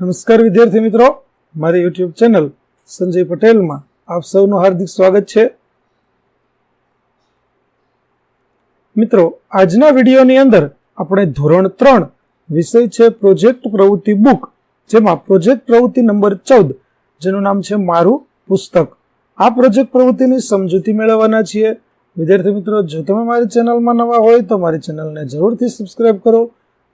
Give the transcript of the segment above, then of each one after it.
નમસ્કાર વિદ્યાર્થી મિત્રો. મારી યુટ્યુબ ચેનલ સંજય પટેલમાં આપ સૌનું હાર્દિક સ્વાગત છે. મિત્રો, આજના વિડીયોની અંદર આપણે ધોરણ ત્રણ વિષય છે પ્રોજેક્ટ પ્રવૃત્તિ બુક, જેમાં પ્રોજેક્ટ પ્રવૃત્તિ નંબર ચૌદ, જેનું નામ છે મારું પુસ્તક. આ પ્રોજેક્ટ પ્રવૃત્તિની સમજૂતી મેળવવાના છીએ. વિદ્યાર્થી મિત્રો, જો તમે મારી ચેનલમાં નવા હોય તો મારી ચેનલને જરૂરથી સબસ્ક્રાઇબ કરો.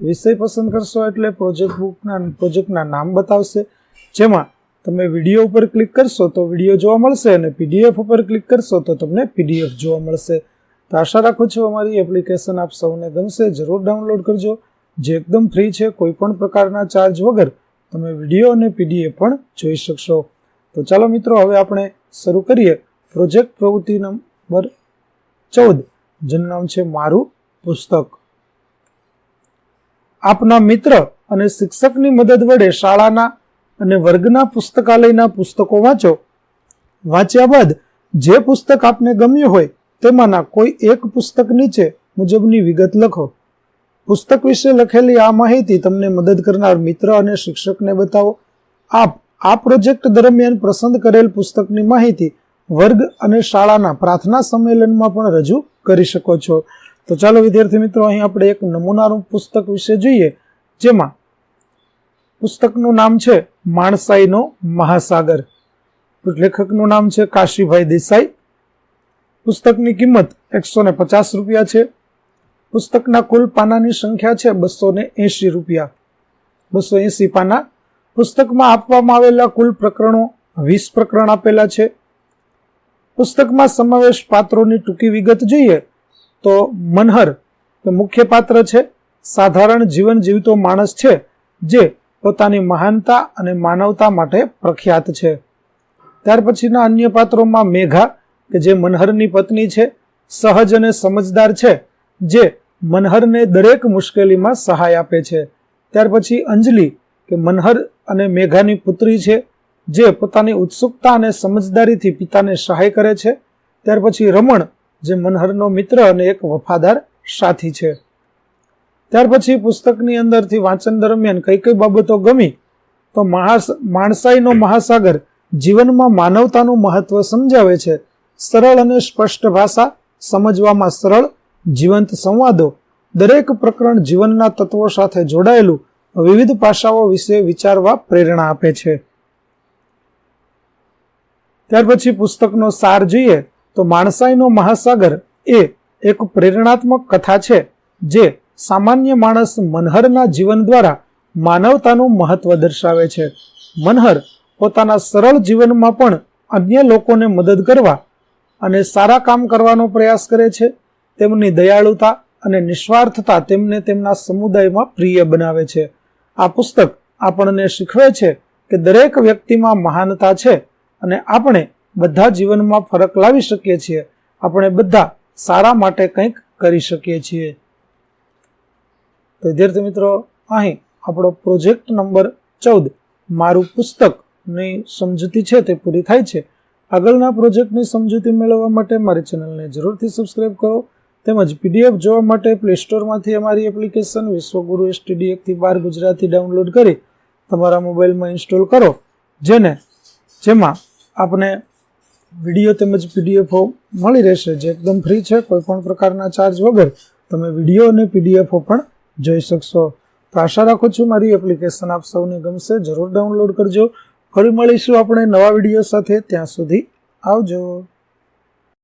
વિષય પસંદ કરશો એટલે પ્રોજેક્ટ બુકના પ્રોજેક્ટના નામ બતાવશે. જેમાં તમે વીડિયો ઉપર ક્લિક કરશો તો વીડિયો જોવા મળશે અને પીડીએફ ઉપર ક્લિક કરશો તો તમને પીડીએફ જોવા મળશે. તો આશા રાખું છું અમારી એપ્લિકેશન આપ સૌને ગમશે. જરૂર ડાઉનલોડ કરજો. જે એકદમ ફ્રી છે કોઈ પણ પ્રકારના ચાર્જ વગર તમે વીડિયો અને પીડીએફ પણ જોઈ શકશો. તો ચાલો મિત્રો, હવે આપણે શરૂ કરીએ. પ્રોજેક્ટ પ્રવૃત્તિ નંબર ચૌદ. જેનું નામ છે મારું પુસ્તક. આપના મિત્ર અને શિક્ષકની મદદ વડે શાળાના અને વર્ગના પુસ્તકાલયના પુસ્તકો વાંચો. વાંચ્યા બાદ જે પુસ્તક આપને ગમ્યું હોય તેમાંના કોઈ એક પુસ્તક નીચે મુજબની વિગત લખો. પુસ્તક વિશે લખેલી આ માહિતી તમને મદદ કરનાર મિત્ર અને શિક્ષકને બતાવો. આપ આ પ્રોજેક્ટ દરમિયાન પસંદ કરેલ પુસ્તકની માહિતી વર્ગ અને શાળાના પ્રાર્થના સંમેલનમાં પણ રજૂ કરી શકો છો. તો ચાલો વિદ્યાર્થી મિત્રો, અહીં આપણે એક નમૂનાનું પુસ્તક વિશે જોઈએ, જેમાં પુસ્તકનું નામ છે માણસાઈનો મહાસાગર. લેખકનું નામ છે કાશીભાઈ દેસાઈ. પુસ્તકની કિંમત એકસો ને પચાસ રૂપિયા છે. પુસ્તકના કુલ પાનાની સંખ્યા છે બસો ને એંશી રૂપિયા. બસો એંશી પાના પુસ્તકમાં આપવામાં આવેલા કુલ પ્રકરણો વીસ પ્રકરણ આપેલા છે. પુસ્તકમાં સમાવેશ પાત્રોની ટૂંકી વિગત જોઈએ તો મનહર તે મુખ્ય પાત્ર છે. સાધારણ જીવન જીવતો માણસ છે જે પોતાની મહાનતા અને માનવતા માટે પ્રખ્યાત છે. ત્યાર પછીના અન્ય પાત્રોમાં મેઘા, કે જે મનહરની પત્ની છે, સહજ અને સમજદાર છે, જે મનહરને દરેક મુશ્કેલીમાં સહાય આપે છે. ત્યાર પછી અંજલિ, કે મનહર અને મેઘાની પુત્રી છે જે પોતાની ઉત્સુકતા અને સમજદારીથી પિતાને સહાય કરે છે, ત્યાર પછી રમણ, જે મનહરનો મિત્ર અને એક વફાદાર સાથી છે. ત્યાર પછી પુસ્તકની અંદરથી વાંચન દરમિયાન કઈ કઈ બાબતો ગમી, તો માણસાઈનો મહાસાગર જીવનમાં માનવતાનું મહત્વ સમજાવે છે. સરળ અને સ્પષ્ટ ભાષા સમજવામાં સરળ, જીવંત સંવાદો, દરેક પ્રકરણ જીવનના તત્વો સાથે જોડાયેલું વિવિધ પાસાઓ વિશે વિચારવા પ્રેરણા આપે છે. ત્યાર પછી પુસ્તકનો સાર જોઈએ તો માણસાઈનો મહાસાગર એ એક પ્રેરણાત્મક કથા છે, જે સામાન્ય માણસ મનહરના જીવન દ્વારા માનવતાનું મહત્વ દર્શાવે છે. મનહર પોતાના સરળ જીવનમાં પણ અન્ય લોકોને મદદ કરવા અને સારા કામ કરવાનો પ્રયાસ કરે છે. તેમની દયાળુતા અને નિસ્વાર્થતા તેમને તેમના સમુદાયમાં પ્રિય બનાવે છે. આ પુસ્તક આપણને શીખવે છે કે દરેક વ્યક્તિમાં મહાનતા છે અને આપણે બધા જીવનમાં ફરક લાવી શકીએ છીએ. આપણે બધા સારા માટે કંઈક કરી શકીએ છીએ. વિદ્યાર્થી મિત્રો, અહીં આપણો પ્રોજેક્ટ નંબર ચૌદ. મારું પુસ્તકની સમજૂતી છે તે પૂરી થાય છે. આગળના પ્રોજેક્ટની સમજૂતી મેળવવા માટે મારી ચેનલને જરૂરથી સબસ્ક્રાઇબ કરો. તેમજ પીડીએફ જોવા માટે પ્લે સ્ટોરમાંથી અમારી એપ્લિકેશન વિશ્વગુરુ એસટીડી એકથી બાર ગુજરાતી ડાઉનલોડ કરી તમારા મોબાઈલમાં ઇન્સ્ટોલ કરો. જેને, જેમાં આપણે વીડિયો તેમજ પીડીએફો મળી રહેશે. જે એકદમ ફ્રી છે કોઈ પણ પ્રકારના ચાર્જ વગર તમે વીડિયો અને પીડીએફો પણ જોઈ શકશો. તો આશા રાખું છું મારી એપ્લિકેશન આપ સૌને ગમશે. જરૂર ડાઉનલોડ કરજો. ફરી મળીશું આપણે નવા વીડિયો સાથે. ત્યાં સુધી આવજો.